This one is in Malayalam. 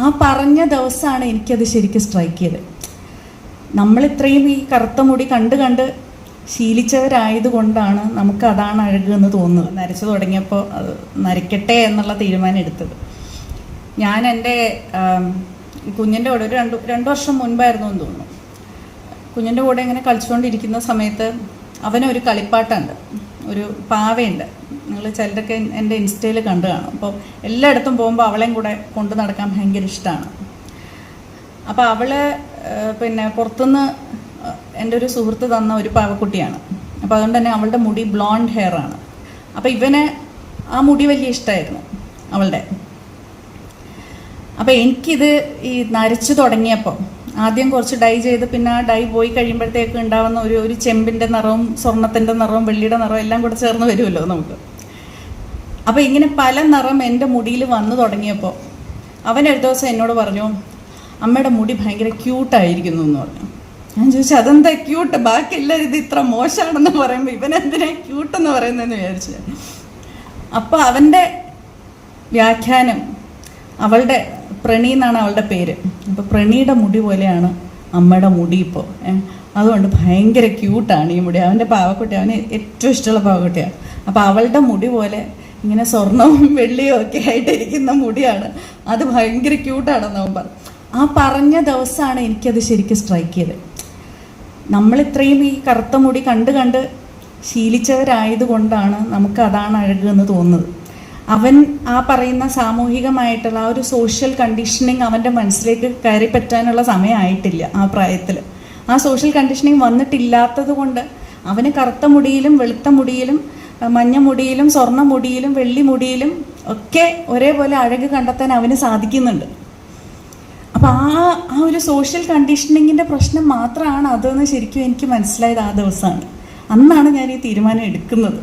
ആ പറഞ്ഞ ദിവസമാണ് എനിക്കത് ശരിക്കും സ്ട്രൈക്ക് ചെയ്തത്. നമ്മൾ ഇത്രയും ഈ കറുത്ത മുടി കണ്ട് കണ്ട് ശീലിച്ചവരായതുകൊണ്ടാണ് നമുക്ക് അതാണ് അഴക് എന്ന് തോന്നുന്നത്. നരച്ചു തുടങ്ങിയപ്പോൾ അത് നരയ്ക്കട്ടെ എന്നുള്ള തീരുമാനം എടുത്തത്. ഞാൻ എന്റെ കുഞ്ഞിന്റെ കൂടെ ഒരു രണ്ട് രണ്ട് വർഷം മുൻപായിരുന്നു എന്ന് തോന്നുന്നു. കുഞ്ഞിന്റെ കൂടെ ഇങ്ങനെ കളിച്ചുകൊണ്ടിരിക്കുന്ന സമയത്ത് അവനൊരു കളിപ്പാട്ടുണ്ട്. ഒരു പാവയുണ്ട്. നിങ്ങൾ ചിലരൊക്കെ എന്റെ ഇൻസ്റ്റയിൽ കണ്ടു കാണും. അപ്പോൾ എല്ലായിടത്തും പോകുമ്പോൾ അവളെയും കൂടെ കൊണ്ടു നടക്കാൻ ഭയങ്കര ഇഷ്ടമാണ്. അപ്പോൾ അവൾ പിന്നെ പുറത്തുനിന്ന് എന്റെ ഒരു സുഹൃത്ത് തന്ന ഒരു പാവക്കുട്ടിയാണ്. അപ്പോൾ അതുകൊണ്ട് തന്നെ അവളുടെ മുടി ബ്ലോണ്ട് ഹെയർ ആണ്. അപ്പോൾ ഇവന് ആ മുടി വലിയ ഇഷ്ടമായിരുന്നു അവളുടെ. അപ്പോൾ എനിക്കിത് ഈ നരച്ചു തുടങ്ങിയപ്പോൾ ആദ്യം കുറച്ച് ഡൈ ചെയ്ത് പിന്നെ ആ ഡൈ പോയി കഴിയുമ്പോഴത്തേക്ക് ഉണ്ടാവുന്ന ഒരു ഒരു ചെമ്പിന്റെ നിറവും സ്വർണത്തിന്റെ നിറവും വെള്ളിയുടെ നിറവും എല്ലാം കൂടെ ചേർന്ന് വരുമല്ലോ നമുക്ക്. അപ്പോൾ ഇങ്ങനെ പല നിറം എന്റെ മുടിയിൽ വന്നു തുടങ്ങിയപ്പോൾ അവൻ ഒരു ദിവസം എന്നോട് പറഞ്ഞു അമ്മയുടെ മുടി ഭയങ്കര ക്യൂട്ടായിരിക്കുന്നു എന്ന് പറഞ്ഞു. ഞാൻ ചോദിച്ചു അതെന്താ ക്യൂട്ട് ബാക്കി എല്ലാവരും ഇത് ഇത്ര മോശമാണെന്ന് പറയുമ്പോൾ ഇവനെന്തിനാ ക്യൂട്ടെന്ന് പറയുന്നതെന്ന് വിചാരിച്ചു. അപ്പോൾ അവന്റെ വ്യാഖ്യാനം അവളുടെ പ്രണി എന്നാണ് അവളുടെ പേര്. അപ്പോൾ പ്രണിയുടെ മുടി പോലെയാണ് അമ്മയുടെ മുടി ഇപ്പോൾ അതുകൊണ്ട് ഭയങ്കര ക്യൂട്ടാണ് ഈ മുടി. അവന്റെ പാവക്കുട്ടി അവന് ഏറ്റവും ഇഷ്ടമുള്ള പാവക്കുട്ടിയാണ് അപ്പോൾ അവളുടെ മുടി പോലെ ഇങ്ങനെ സ്വർണവും വെള്ളിയും ഒക്കെ ആയിട്ടിരിക്കുന്ന മുടിയാണ്. അത് ഭയങ്കര ക്യൂട്ടാണെന്ന് അവൻ പറഞ്ഞു ആ പറഞ്ഞ ദിവസമാണ് എനിക്കത് ശരിക്കും സ്ട്രൈക്ക് ചെയ്തത്. നമ്മൾ ഇത്രയും ഈ കറുത്ത മുടി കണ്ട് കണ്ട് ശീലിച്ചവരായതുകൊണ്ടാണ് നമുക്ക് അതാണ് അഴകെന്ന് തോന്നുന്നത്. അവൻ ആ പറയുന്ന സാമൂഹികമായിട്ടുള്ള ആ ഒരു സോഷ്യൽ കണ്ടീഷനിങ് അവന്റെ മനസ്സിലേക്ക് കയറി പറ്റാനുള്ള സമയമായിട്ടില്ല ആ പ്രായത്തിൽ ആ സോഷ്യൽ കണ്ടീഷനിങ് വന്നിട്ടില്ലാത്തത് കൊണ്ട് അവന് കറുത്ത മുടിയിലും വെളുത്ത മുടിയിലും മഞ്ഞ മുടിയിലും സ്വർണ മുടിയിലും വെള്ളി മുടിയിലും ഒക്കെ ഒരേപോലെ അഴക് കണ്ടെത്താൻ അവന് സാധിക്കുന്നുണ്ട്. അപ്പം ആ ആ ഒരു സോഷ്യൽ കണ്ടീഷനിങ്ങിന്റെ പ്രശ്നം മാത്രമാണ് അതെന്ന് ശരിക്കും എനിക്ക് മനസ്സിലായത് ആ ദിവസമാണ്. അന്നാണ് ഞാൻ ഈ തീരുമാനം എടുക്കുന്നത്.